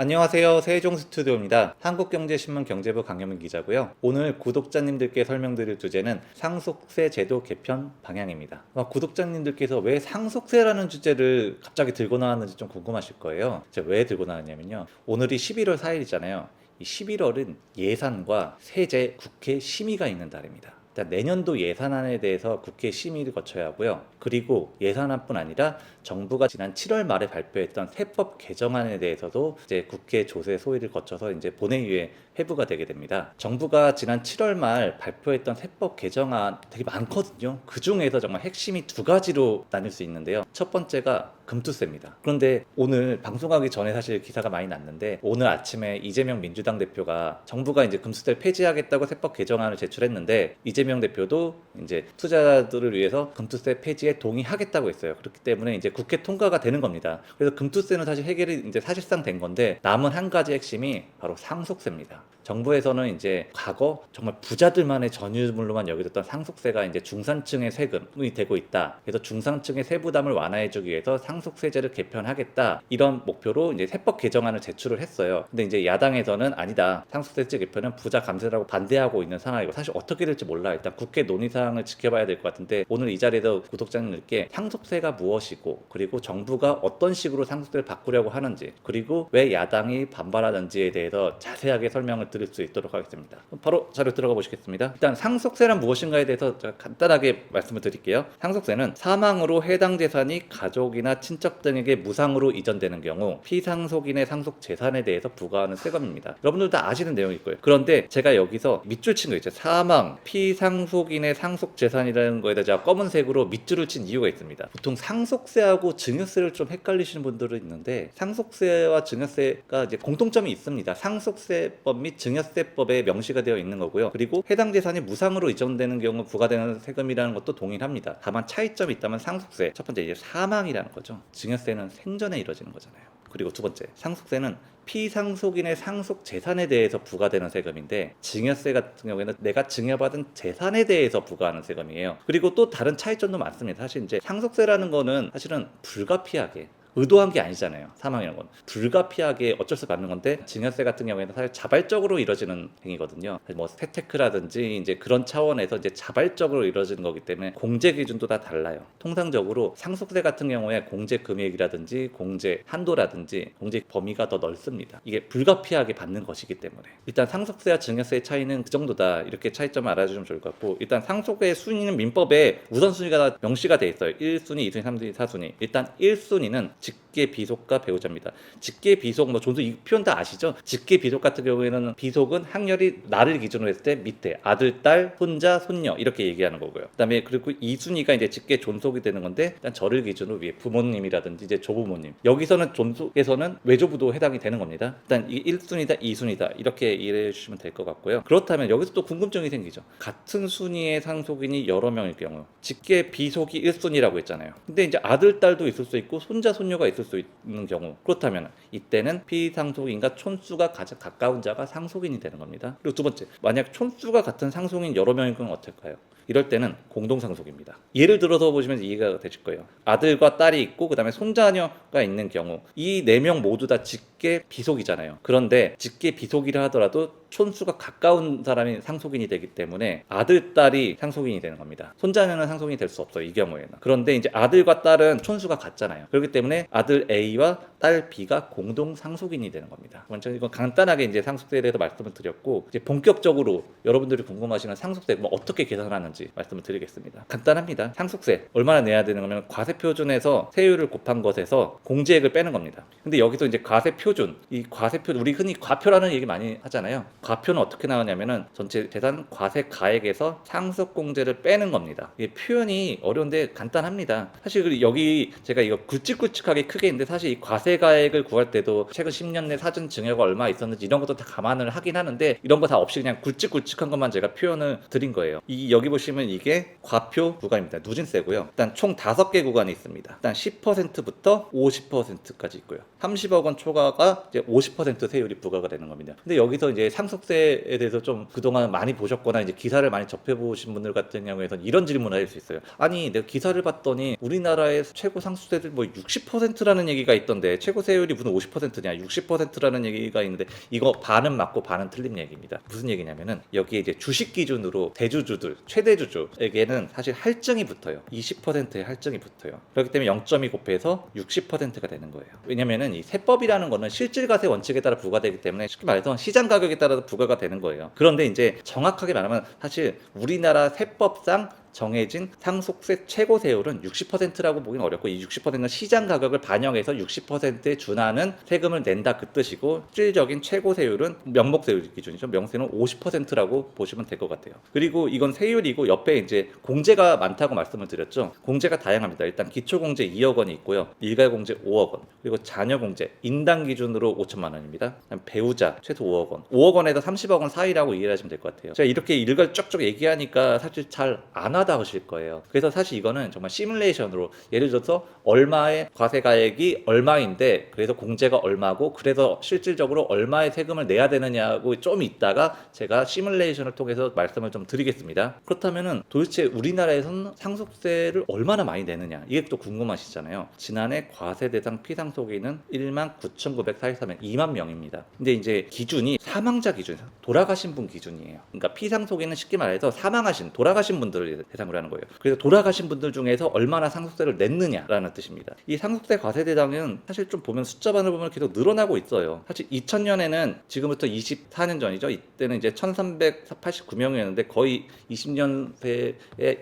안녕하세요. 세종 스튜디오입니다. 한국경제신문 경제부 강현민 기자고요. 오늘 구독자님들께 설명드릴 주제는 상속세 제도 개편 방향입니다. 아마 구독자님들께서 왜 상속세라는 주제를 갑자기 들고 나왔는지 좀 궁금하실 거예요. 제가 왜 들고 나왔냐면요. 오늘이 11월 4일이잖아요. 이 11월은 예산과 세제 국회 심의가 있는 달입니다. 일단 내년도 예산안에 대해서 국회 심의를 거쳐야 하고요. 그리고 예산안뿐 아니라 정부가 지난 7월 말에 발표했던 세법 개정안에 대해서도 이제 국회 조세 소위를 거쳐서 이제 본회의에 회부가 되게 됩니다. 정부가 지난 7월 말 발표했던 세법 개정안 되게 많거든요. 그 중에서 정말 핵심이 두 가지로 나뉠 수 있는데요. 첫 번째가 금투세입니다. 그런데 오늘 방송하기 전에 사실 기사가 많이 났는데 오늘 아침에 이재명 민주당 대표가 정부가 이제 금투세를 폐지하겠다고 세법 개정안을 제출했는데 이재명 대표도 이제 투자자들을 위해서 금투세 폐지에 동의하겠다고 했어요. 그렇기 때문에 이제 국회 통과가 되는 겁니다. 그래서 금투세는 사실 해결이 이제 사실상 된 건데 남은 한 가지 핵심이 바로 상속세입니다. 정부에서는 이제 과거 정말 부자들만의 전유물로만 여겨졌던 상속세가 이제 중산층의 세금이 되고 있다. 그래서 중산층의 세부담을 완화해주기 위해서 상속세제를 개편하겠다. 이런 목표로 이제 세법 개정안을 제출을 했어요. 근데 이제 야당에서는 아니다. 상속세제 개편은 부자 감세라고 반대하고 있는 상황이고 사실 어떻게 될지 몰라. 일단 국회 논의 사항을 지켜봐야 될 것 같은데 오늘 이 자리에서 구독자님들께 상속세가 무엇이고 그리고 정부가 어떤 식으로 상속세를 바꾸려고 하는지 그리고 왜 야당이 반발하는지에 대해서 자세하게 설명을 드릴 수 있도록 하겠습니다. 바로 자료 들어가 보시겠습니다. 일단 상속세란 무엇인가에 대해서 제가 간단하게 말씀을 드릴게요. 상속세는 사망으로 해당 재산이 가족이나 친척 등에게 무상으로 이전되는 경우 피상속인의 상속 재산에 대해서 부과하는 세금입니다. 여러분들 다 아시는 내용일 거예요. 그런데 제가 여기서 밑줄 친 거 있죠. 사망, 피상속인의 상속 재산이라는 거에다 제가 검은색으로 밑줄을 친 이유가 있습니다. 보통 상속세하고 증여세를 좀 헷갈리시는 분들은 있는데 상속세와 증여세가 이제 공통점이 있습니다. 상속세법 및 증 여세법에 명시가 되어 있는 거고요. 그리고 해당 재산이 무상으로 이전되는 경우 부과되는 세금이라는 것도 동일합니다. 다만 차이점이 있다면 상속세 첫 번째 이제 사망이라는 거죠. 증여세는 생전에 이루어지는 거잖아요. 그리고 두 번째 상속세는 피상속인의 상속 재산에 대해서 부과되는 세금인데 증여세 같은 경우에는 내가 증여받은 재산에 대해서 부과하는 세금이에요. 그리고 또 다른 차이점도 많습니다. 사실 이제 상속세라는 거는 사실은 불가피하게 의도한 게 아니잖아요. 사망이라는 건 불가피하게 어쩔 수 받는 건데 증여세 같은 경우에는 사실 자발적으로 이루어지는 행위거든요. 뭐 세테크라든지 이제 그런 차원에서 이제 자발적으로 이루어지는 거기 때문에 공제 기준도 다 달라요. 통상적으로 상속세 같은 경우에 공제 금액이라든지 공제 한도라든지 공제 범위가 더 넓습니다. 이게 불가피하게 받는 것이기 때문에 일단 상속세와 증여세의 차이는 그 정도다 이렇게 차이점을 알아주시면 좋을 것 같고 일단 상속의 순위는 민법에 우선순위가 명시가 돼 있어요. 1순위, 2순위, 3순위, 4순위. 일단 1순위는 직계 비속과 배우자입니다. 직계 비속 뭐 존속 이 표현 다 아시죠? 직계 비속 같은 경우에는 비속은 학렬이 나를 기준으로 했을 때 밑에 아들, 딸, 손자, 손녀 이렇게 얘기하는 거고요. 그다음에 그리고 2순위가 이제 직계 존속이 되는 건데 일단 저를 기준으로 위에 부모님이라든지 이제 조부모님 여기서는 존속에서는 외조부도 해당이 되는 겁니다. 일단 이 1순위다, 2순위다 이렇게 이해해 주시면 될 것 같고요. 그렇다면 여기서 또 궁금증이 생기죠. 같은 순위의 상속인이 여러 명일 경우 직계 비속이 1순위라고 했잖아요. 근데 이제 아들, 딸도 있을 수 있고 손자, 손녀 가 있을 수 있는 경우 그렇다면 이때는 피상속인과 촌수가 가장 가까운 자가 상속인이 되는 겁니다. 그리고 두 번째 만약 촌수가 같은 상속인 여러 명일 경우 어떨까요? 이럴 때는 공동상속입니다. 예를 들어서 보시면 이해가 되실 거예요. 아들과 딸이 있고 그다음에 손자녀가 있는 경우 이 네 명 모두 다 직계 비속이잖아요. 그런데 직계 비속이라 하더라도 촌수가 가까운 사람이 상속인이 되기 때문에 아들, 딸이 상속인이 되는 겁니다. 손자녀는 상속인이 될 수 없어요. 이 경우에는. 그런데 이제 아들과 딸은 촌수가 같잖아요. 그렇기 때문에 아들 A와 딸 B가 공동 상속인이 되는 겁니다. 먼저 이건 간단하게 이제 상속세에 대해서 말씀을 드렸고 이제 본격적으로 여러분들이 궁금하시는 상속세 뭐 어떻게 계산하는지 말씀을 드리겠습니다. 간단합니다. 상속세 얼마나 내야 되는 거면 과세 표준에서 세율을 곱한 것에서 공제액을 빼는 겁니다. 근데 여기서 이제 과세 표준 이 과세 표 우리 흔히 과표라는 얘기 많이 하잖아요. 과표는 어떻게 나오냐면은 전체 재산 과세 가액에서 상속 공제를 빼는 겁니다. 이게 표현이 어려운데 간단합니다. 사실 그 여기 제가 이거 굵직굵직하게 크게 있는데 사실 이 과세 가액을 구할 때도 최근 10년 내 사전 증여가 얼마 있었는지 이런 것도 다 감안을 하긴 하는데 이런 거 다 없이 그냥 굵직굵직한 것만 제가 표현을 드린 거예요. 이 여기 보시면 이게 과표 구간입니다. 누진세고요. 일단 총 5개 구간이 있습니다. 일단 10%부터 50%까지 있고요. 30억 원 초과가 이제 50% 세율이 부과가 되는 겁니다. 근데 여기서 이제 상속 상속세에 대해서 좀 그동안 많이 보셨거나 이제 기사를 많이 접해 보신 분들 같은 경우에는 이런 질문을 할수 있어요. 아니, 내가 기사를 봤더니 우리나라의 최고 상속세들 뭐 60%라는 얘기가 있던데 최고 세율이 무슨 50%냐? 60%라는 얘기가 있는데 이거 반은 맞고 반은 틀린 얘기입니다. 무슨 얘기냐면은 여기에 이제 주식 기준으로 대주주들, 최대 주주에게는 사실 할증이 붙어요. 20%의 할증이 붙어요. 그렇기 때문에 0.2 곱해서 60%가 되는 거예요. 왜냐면은 이 세법이라는 거는 실질과세 원칙에 따라 부과되기 때문에 쉽게 말해서 시장 가격에 따라 부과가 되는 거예요. 그런데 이제 정확하게 말하면 사실 우리나라 세법상 정해진 상속세 최고 세율은 60%라고 보기는 어렵고 이 60%는 시장 가격을 반영해서 60%에 준하는 세금을 낸다 그 뜻이고 실질적인 최고 세율은 명목 세율 기준이죠. 명세는 50%라고 보시면 될 것 같아요. 그리고 이건 세율이고 옆에 이제 공제가 많다고 말씀을 드렸죠. 공제가 다양합니다. 일단 기초 공제 2억 원이 있고요. 일괄 공제 5억 원. 그리고 자녀 공제 인당 기준으로 5천만 원입니다. 배우자 최소 5억 원. 5억 원에서 30억 원 사이라고 이해를 하시면 될 것 같아요. 제가 이렇게 일괄 쭉쭉 얘기하니까 사실 잘 안 하다 하실 거예요. 그래서 사실 이거는 정말 시뮬레이션으로 예를 들어서 얼마의 과세 가액이 얼마인데 그래서 공제가 얼마고 그래서 실질적으로 얼마의 세금을 내야 되느냐고 좀 있다가 제가 시뮬레이션을 통해서 말씀을 좀 드리겠습니다. 그렇다면은 도대체 우리나라에서는 상속세를 얼마나 많이 내느냐 이게 또 궁금하시잖아요. 지난해 과세 대상 피상속인은 1만 9,943명, 2만 명입니다. 근데 이제 기준이 사망자 기준, 돌아가신 분 기준이에요. 그러니까 피상속인은 쉽게 말해서 사망하신, 돌아가신 분들을 대상으로 하는 거예요. 그래서 돌아가신 분들 중에서 얼마나 상속세를 냈느냐라는 뜻입니다. 이 상속세 과세 대상은 사실 좀 보면 숫자반을 보면 계속 늘어나고 있어요. 사실 2000년에는 지금부터 24년 전이죠. 이때는 이제 1389명이었는데 거의 20년 새에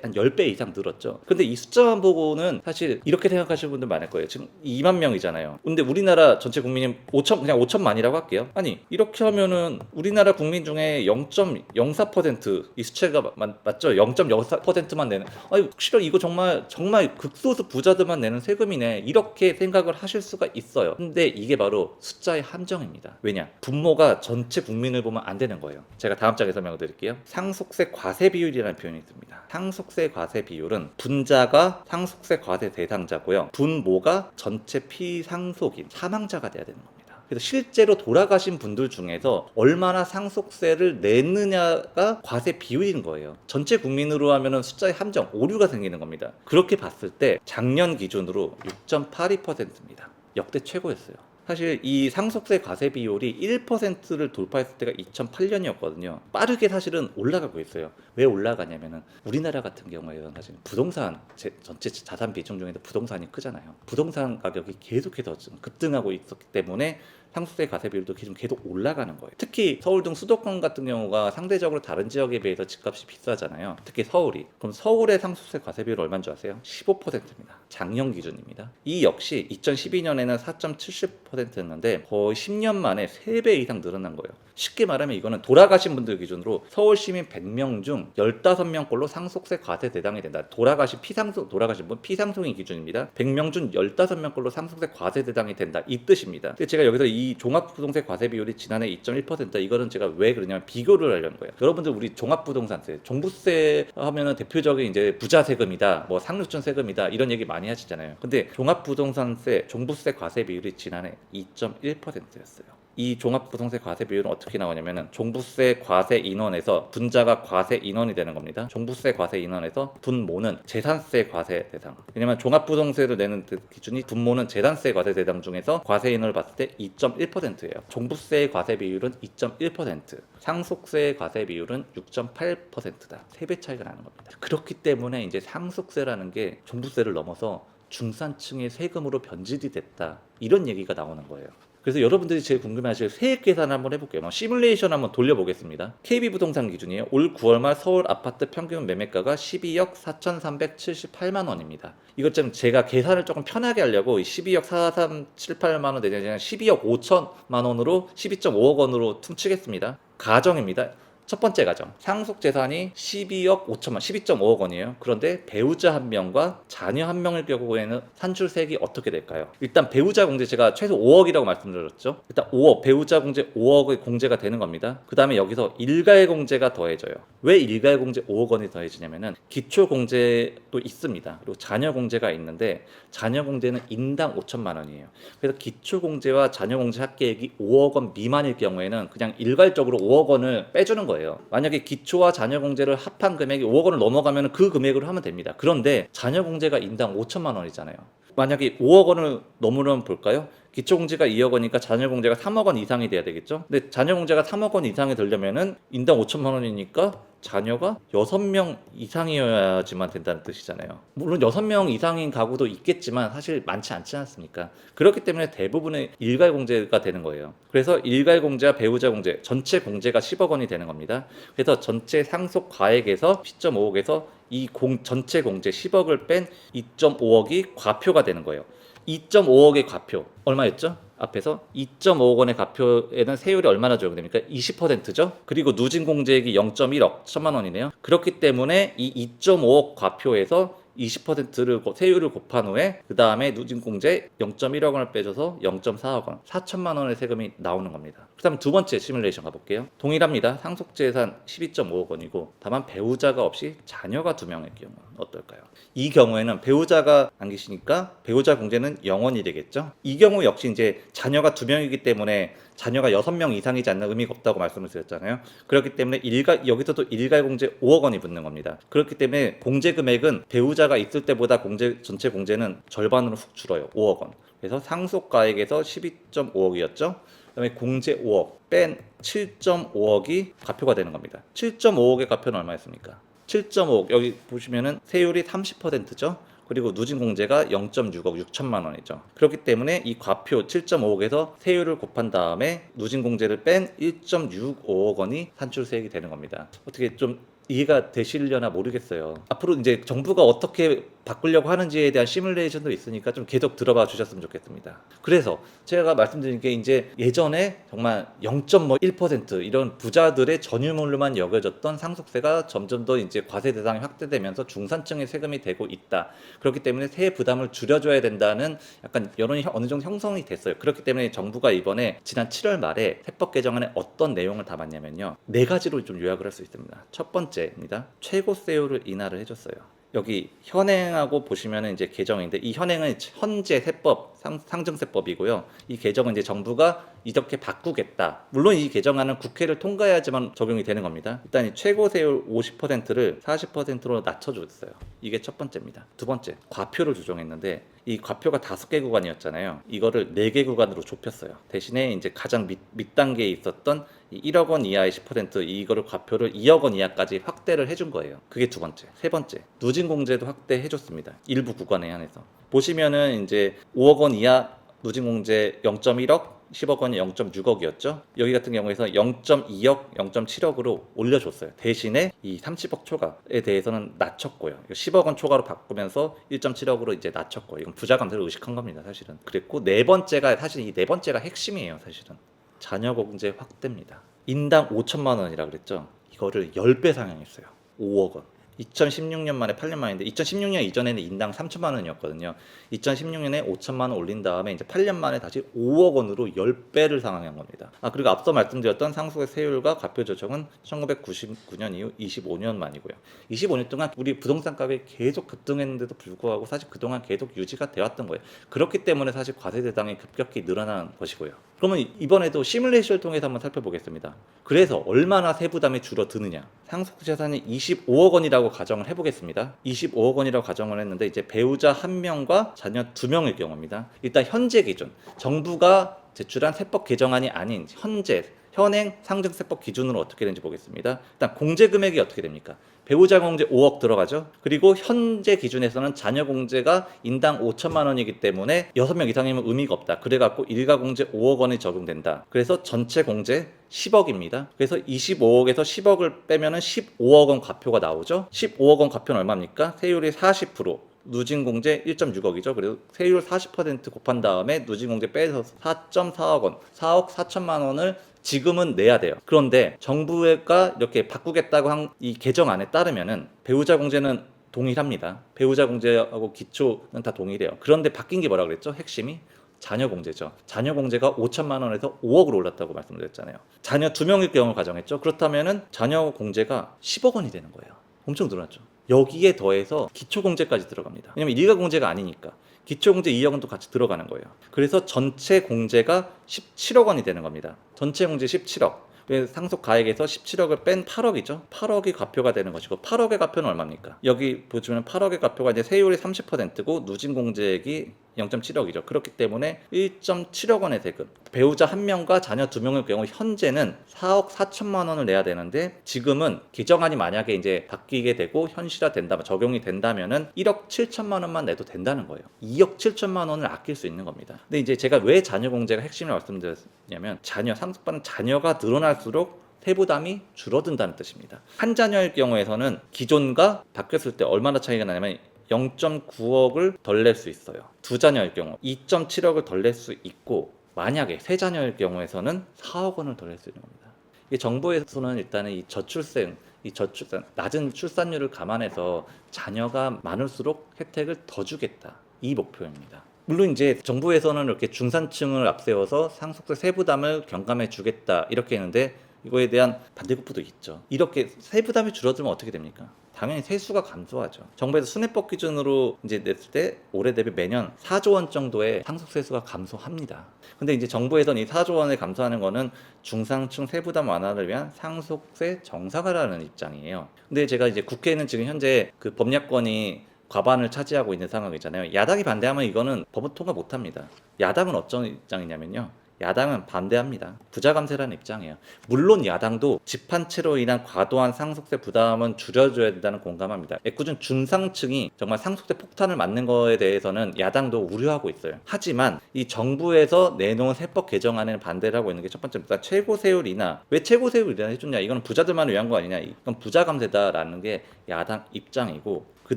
한 10배 이상 늘었죠. 근데 이 숫자만 보고는 사실 이렇게 생각하시는 분들 많을 거예요. 지금 2만 명이잖아요. 근데 우리나라 전체 국민이 5천 그냥 5천만이라고 할게요. 아니 이렇게 하면은 우리나라 국민 중에 0.04%이 수치가 맞, 맞죠? 0.04%만 내는. 아니 혹시나 이거 정말 정말 극소수 부자들만 내는 세금이네. 이렇게 생각을 하실 수가 있어요. 근데 이게 바로 숫자의 함정입니다. 왜냐? 분모가 전체 국민을 보면 안 되는 거예요. 제가 다음 장에 설명을 드릴게요. 상속세 과세 비율이라는 표현이 있습니다. 상속세 과세 비율은 분자가 상속세 과세 대상자고요. 분모가 전체 피상속인 사망자가 돼야 되는 겁니다. 그래서 실제로 돌아가신 분들 중에서 얼마나 상속세를 냈느냐가 과세 비율인 거예요. 전체 국민으로 하면은 숫자의 함정, 오류가 생기는 겁니다. 그렇게 봤을 때 작년 기준으로 6.82%입니다. 역대 최고였어요. 사실 이 상속세 과세 비율이 1%를 돌파했을 때가 2008년이었거든요. 빠르게 사실은 올라가고 있어요. 왜 올라가냐면은 우리나라 같은 경우에는 사실 부동산 제- 전체 자산 비중 중에서 부동산이 크잖아요. 부동산 가격이 계속해서 급등하고 있었기 때문에 상속세 과세 비율도 계속 올라가는 거예요. 특히 서울 등 수도권 같은 경우가 상대적으로 다른 지역에 비해서 집값이 비싸잖아요. 특히 서울이. 그럼 서울의 상속세 과세 비율 얼마인 줄 아세요? 15%입니다. 작년 기준입니다. 이 역시 2012년에는 4.70%였는데 거의 10년 만에 3배 이상 늘어난 거예요. 쉽게 말하면 이거는 돌아가신 분들 기준으로 서울 시민 100명 중 15명꼴로 상속세 과세 대상이 된다. 돌아가신 피상속 돌아가신 분 피상속인 기준입니다. 100명 중 15명꼴로 상속세 과세 대상이 된다. 이 뜻입니다. 근데 제가 여기서 이 종합부동세 과세 비율이 지난해 2.1% 이거는 제가 왜 그러냐면 비교를 하려는 거예요. 여러분들 우리 종합부동산세, 종부세 하면은 대표적인 이제 부자 세금이다, 뭐 상류층 세금이다 이런 얘기 많이 하시잖아요. 근데 종합부동산세, 종부세 과세 비율이 지난해 2.1%였어요. 이 종합부동세 과세 비율은 어떻게 나오냐면은 종부세 과세 인원에서 분자가 과세 인원이 되는 겁니다. 종부세 과세 인원에서 분모는 재산세 과세 대상. 왜냐면 종합부동세를 내는 그 기준이 분모는 재산세 과세 대상 중에서 과세 인원을 봤을 때 2.1%예요. 종부세 과세 비율은 2.1%, 상속세 과세 비율은 6.8%다. 3배 차이가 나는 겁니다. 그렇기 때문에 이제 상속세라는 게 종부세를 넘어서 중산층의 세금으로 변질이 됐다. 이런 얘기가 나오는 거예요. 그래서 여러분들이 제일 궁금해하실 세액 계산 한번 해볼게요. 뭐 시뮬레이션 한번 돌려보겠습니다. KB 부동산 기준이에요. 올 9월 말 서울 아파트 평균 매매가가 12억 4,378만 원입니다. 이것 좀 제가 계산을 조금 편하게 하려고 이 12억 4378만 원 내지 그냥 12억 5천만 원으로 12.5억 원으로 퉁치겠습니다. 가정입니다. 첫 번째 가정 상속 재산이 12억 5천만 12.5억 원이에요. 그런데 배우자 한 명과 자녀 한 명일 경우에는 산출세액이 어떻게 될까요? 일단 배우자 공제 제가 최소 5억이라고 말씀드렸죠. 일단 5억 배우자 공제 5억의 공제가 되는 겁니다. 그 다음에 여기서 일가의 공제가 더해져요. 왜 일가의 공제 5억 원이 더해지냐면은 기초 공제도 있습니다. 그리고 자녀 공제가 있는데 자녀 공제는 인당 5천만 원이에요. 그래서 기초 공제와 자녀 공제 합계액이 5억 원 미만일 경우에는 그냥 일괄적으로 5억 원을 빼주는 거예요. 만약에 기초와 자녀 공제를 합한 금액이 5억 원을 넘어가면 그 금액으로 하면 됩니다. 그런데 자녀 공제가 인당 5천만 원이잖아요. 만약에 5억 원을 넘으면 볼까요? 기초 공제가 2억 원이니까 자녀 공제가 3억 원 이상이 돼야 되겠죠? 근데 자녀 공제가 3억 원 이상이 되려면은 인당 5천만 원이니까 자녀가 6명 이상이어야지만 된다는 뜻이잖아요. 물론 6명 이상인 가구도 있겠지만 사실 많지 않지 않습니까? 그렇기 때문에 대부분의 일괄 공제가 되는 거예요. 그래서 일괄 공제와 배우자 공제, 전체 공제가 10억 원이 되는 겁니다. 그래서 전체 상속 가액에서 10.5억에서 이 공, 전체 공제 10억을 뺀 2.5억이 과표가 되는 거예요. 2.5억의 과표 얼마였죠? 앞에서 2.5억 원의 과표에는 세율이 얼마나 적용됩니까? 20%죠. 그리고 누진 공제액이 0.1억 천만 원이네요. 그렇기 때문에 이 2.5억 과표에서 20%를 세율을 곱한 후에 그 다음에 누진 공제 0.1억 원을 빼줘서 0.4억 원, 4천만 원의 세금이 나오는 겁니다. 그다음 두 번째 시뮬레이션 가볼게요. 동일합니다. 상속재산 12.5억 원이고 다만 배우자가 없이 자녀가 두 명의 경우 어떨까요? 이 경우에는 배우자가 안 계시니까 배우자 공제는 0원이 되겠죠. 이 경우 역시 이제 자녀가 두 명이기 때문에 자녀가 여섯 명 이상이지 않는 의미가 없다고 말씀을 드렸잖아요. 그렇기 때문에 일가 여기서도 일괄 공제 5억 원이 붙는 겁니다. 그렇기 때문에 공제 금액은 배우자가 있을 때보다 공제 전체 공제는 절반으로 훅 줄어요. 5억 원. 그래서 상속가액에서 12.5억이었죠. 그다음에 공제 5억 뺀 7.5억이 과표가 되는 겁니다. 7.5억의 과표는 얼마였습니까? 7.5억 여기 보시면은 세율이 30%죠. 그리고 누진 공제가 0.6억 6천만 원이죠. 그렇기 때문에 이 과표 7.5억에서 세율을 곱한 다음에 누진 공제를 뺀 1.65억 원이 산출세액이 되는 겁니다. 어떻게 좀 이해가 되시려나 모르겠어요. 앞으로 이제 정부가 어떻게 바꾸려고 하는지에 대한 시뮬레이션도 있으니까 좀 계속 들어봐 주셨으면 좋겠습니다. 그래서 제가 말씀드린 게 이제 예전에 정말 0.1% 이런 부자들의 전유물로만 여겨졌던 상속세가 점점 더 이제 과세 대상이 확대되면서 중산층의 세금이 되고 있다. 그렇기 때문에 세액 부담을 줄여줘야 된다는 약간 여론이 형- 어느 정도 형성이 됐어요. 그렇기 때문에 정부가 이번에 지난 7월 말에 세법 개정안에 어떤 내용을 담았냐면요. 네 가지로 좀 요약을 할 수 있습니다. 첫 번째입니다. 최고세율을 인하를 해줬어요. 여기 현행하고 보시면은 이제 개정인데 이 현행은 현재 세법 상, 상증세법이고요. 이 개정은 이제 정부가 이렇게 바꾸겠다. 물론 이 개정안은 국회를 통과해야지만 적용이 되는 겁니다. 일단 이 최고 세율 50%를 40%로 낮춰줬어요. 이게 첫 번째입니다. 두 번째 과표를 조정했는데 이 과표가 다섯 개 구간이었잖아요. 이거를 네 개 구간으로 좁혔어요. 대신에 이제 가장 밑, 밑 단계에 있었던 이 1억 원 이하의 10% 이거를 과표를 2억 원 이하까지 확대를 해준 거예요. 그게 두 번째. 세 번째 누진 공제도 확대해 줬습니다. 일부 구간에 한해서 보시면은 이제 5억 원 이하 누진 공제 0.1억 10억 원이 0.6억이었죠. 여기 같은 경우에서 0.2억, 0.7억으로 올려줬어요. 대신에 이 30억 초과에 대해서는 낮췄고요. 10억 원 초과로 바꾸면서 1.7억으로 이제 낮췄고 이건 부자 감세를 의식한 겁니다, 사실은. 그랬고 네 번째가 사실 이 네 번째가 핵심이에요, 사실은. 자녀 공제 확대입니다. 인당 5천만 원이라 그랬죠. 이거를 10배 상향했어요. 5억 원. 2016년 만에 8년 만인데 2016년 이전에는 인당 3천만 원이었거든요. 2016년에 5천만 원 올린 다음에 이제 8년 만에 다시 5억 원으로 10배를 상향한 겁니다. 아 그리고 앞서 말씀드렸던 상속의 세율과 과표 조정은 1999년 이후 25년 만이고요. 25년 동안 우리 부동산 값이 계속 급등했는데도 불구하고 사실 그동안 계속 유지가 되었던 거예요. 그렇기 때문에 사실 과세 대상이 급격히 늘어난 것이고요. 그러면 이번에도 시뮬레이션을 통해서 한번 살펴보겠습니다. 그래서 얼마나 세부담이 줄어드느냐? 상속 재산이 25억 원이라고 가정을 해보겠습니다. 25억 원이라고 가정을 했는데 이제 배우자 한 명과 자녀 두 명의 경우입니다. 일단 현재 기준 정부가 제출한 세법 개정안이 아닌 현재 현행 상증세법 기준으로 어떻게 되는지 보겠습니다. 일단 공제 금액이 어떻게 됩니까? 배우자 공제 5억 들어가죠. 그리고 현재 기준에서는 자녀 공제가 인당 5천만 원이기 때문에 6명 이상이면 의미가 없다. 그래갖고 일가 공제 5억 원이 적용된다. 그래서 전체 공제 10억입니다. 그래서 25억에서 10억을 빼면은 15억 원 과표가 나오죠. 15억 원 과표는 얼마입니까? 세율이 40%. 누진공제 1.6억이죠. 그리고 세율 40% 곱한 다음에 누진공제 빼서 4.4억 원, 4억 4천만 원을 지금은 내야 돼요. 그런데 정부가 이렇게 바꾸겠다고 한 이 개정안에 따르면은 배우자 공제는 동일합니다. 배우자 공제하고 기초는 다 동일해요. 그런데 바뀐 게 뭐라 그랬죠? 핵심이 자녀 공제죠. 자녀 공제가 5천만 원에서 5억으로 올랐다고 말씀드렸잖아요. 자녀 두 명일 경우 가정했죠. 그렇다면은 자녀 공제가 10억 원이 되는 거예요. 엄청 늘어났죠. 여기에 더해서 기초 공제까지 들어갑니다. 왜냐면 일가 공제가 아니니까. 기초 공제 2억 원도 같이 들어가는 거예요. 그래서 전체 공제가 17억 원이 되는 겁니다. 전체 공제 17억. 왜 상속 가액에서 17억을 뺀 8억이죠? 8억이 과표가 되는 것이고 8억의 과표는 얼마입니까? 여기 보시면 8억의 과표가 이제 세율이 30%고 누진 공제액이 0.7억이죠. 그렇기 때문에 1.7억 원의 대금. 배우자 한 명과 자녀 두 명의 경우 현재는 4억 4천만 원을 내야 되는데 지금은 개정안이 만약에 이제 바뀌게 되고 현실화 된다면 적용이 된다면은 1억 7천만 원만 내도 된다는 거예요. 2억 7천만 원을 아낄 수 있는 겁니다. 근데 이제 제가 왜 자녀 공제가 핵심을 말씀드렸냐면 자녀 상속받는 자녀가 늘어날수록 세부담이 줄어든다는 뜻입니다. 한 자녀일 경우에서는 기존과 바뀌었을 때 얼마나 차이가 나냐면 0.9억을 덜 낼 수 있어요. 두 자녀일 경우 2.7억을 덜 낼 수 있고 만약에 세 자녀일 경우에서는 4억 원을 덜 낼 수 있는 겁니다. 이 정부에서는 일단은 이 저출생, 이 저출산 낮은 출산율을 감안해서 자녀가 많을수록 혜택을 더 주겠다. 이 목표입니다. 물론 이제 정부에서는 이렇게 중산층을 앞세워서 상속세 세부담을 경감해 주겠다 이렇게 했는데 이거에 대한 반대급부도 있죠. 이렇게 세부담이 줄어들면 어떻게 됩니까? 당연히 세수가 감소하죠. 정부에서 순회법 기준으로 이제 냈을 때 올해 대비 매년 4조 원 정도의 상속 세수가 감소합니다. 근데 이제 정부에서는 이 4조 원을 감소하는 거는 중상층 세부담 완화를 위한 상속세 정상화라는 입장이에요. 근데 제가 이제 국회에는 지금 현재 그 법약권이 과반을 차지하고 있는 상황이잖아요. 야당이 반대하면 이거는 법은 통과 못 합니다. 야당은 어떤 입장이냐면요. 야당은 반대합니다. 부자 감세라는 입장이에요. 물론 야당도 집한채로 인한 과도한 상속세 부담은 줄여줘야 된다는 공감합니다. 애꿎은 중상층이 정말 상속세 폭탄을 맞는 거에 대해서는 야당도 우려하고 있어요. 하지만 이 정부에서 내놓은 세법 개정안에는 반대를 하고 있는 게 첫 번째입니다. 최고 세율이나 왜 최고 세율 인하 해줬냐? 이거는 부자들만을 위한 거 아니냐? 이건 부자 감세다라는 게 야당 입장이고 그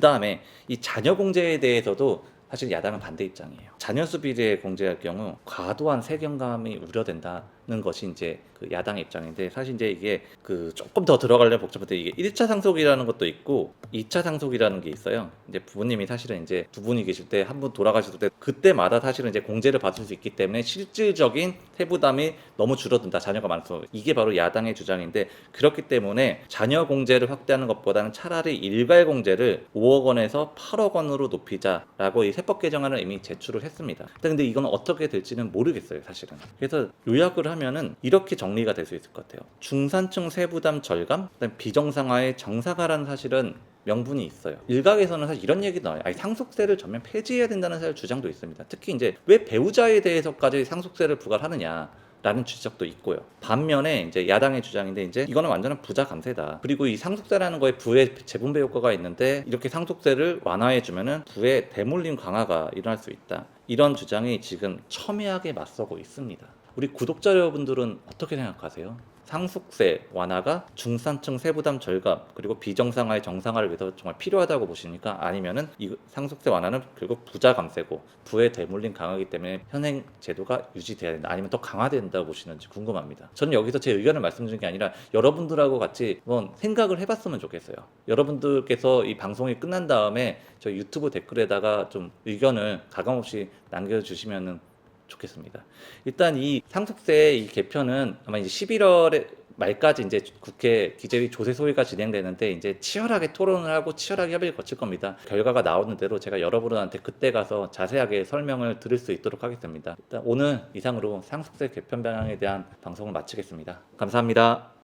다음에 이 자녀 공제에 대해서도 사실 야당은 반대 입장이에요. 자녀 수 비례 공제할 경우 과도한 세경감이 우려된다 는 것이 이제 그 야당의 입장인데 사실 이제 이게 그 조금 더 들어가려면 복잡한데 이게 1차 상속이라는 것도 있고 2차 상속이라는 게 있어요. 이제 부모님이 사실은 이제 두 분이 계실 때 한 분 돌아가실 때 그때마다 사실은 이제 공제를 받을 수 있기 때문에 실질적인 세부담이 너무 줄어든다. 자녀가 많아서 이게 바로 야당의 주장인데 그렇기 때문에 자녀 공제를 확대하는 것보다는 차라리 일괄 공제를 5억 원에서 8억 원으로 높이자라고 이 세법 개정안을 이미 제출을 했습니다. 근데 이건 어떻게 될지는 모르겠어요, 사실은. 그래서 요약을 하면 은 이렇게 정리가 될 수 있을 것 같아요. 중산층 세부담 절감, 그다음 비정상화의 정상화라는 사실은 명분이 있어요. 일각에서는 사실 이런 얘기 나와요. 아니, 상속세를 전면 폐지해야 된다는 사실 주장도 있습니다. 특히 이제 왜 배우자에 대해서까지 상속세를 부과하느냐. 라는 지적도 있고요. 반면에 이제 야당의 주장인데 이제 이거는 완전한 부자 감세다. 그리고 이 상속세라는 거에 부의 재분배 효과가 있는데 이렇게 상속세를 완화해 주면은 부의 대물림 강화가 일어날 수 있다. 이런 주장이 지금 첨예하게 맞서고 있습니다. 우리 구독자 여러분들은 어떻게 생각하세요? 상속세 완화가 중산층 세부담 절감 그리고 비정상화의 정상화를 위해서 정말 필요하다고 보십니까? 아니면은 이 상속세 완화는 결국 부자 감세고 부의 대물림 강하기 때문에 현행 제도가 유지돼야 된다 아니면 더 강화된다고 보시는지 궁금합니다. 저는 여기서 제 의견을 말씀드리는 게 아니라 여러분들하고 같이 한번 생각을 해봤으면 좋겠어요. 여러분들께서 이 방송이 끝난 다음에 저 유튜브 댓글에다가 좀 의견을 가감없이 남겨주시면은 좋겠습니다. 일단 이 상속세 이 개편은 아마 이제 11월에 말까지 이제 국회 기재위 조세 소위가 진행되는데 이제 치열하게 토론을 하고 치열하게 협의를 거칠 겁니다. 결과가 나오는 대로 제가 여러분한테 그때 가서 자세하게 설명을 드릴 수 있도록 하겠습니다. 일단 오늘 이상으로 상속세 개편 방향에 대한 방송을 마치겠습니다. 감사합니다.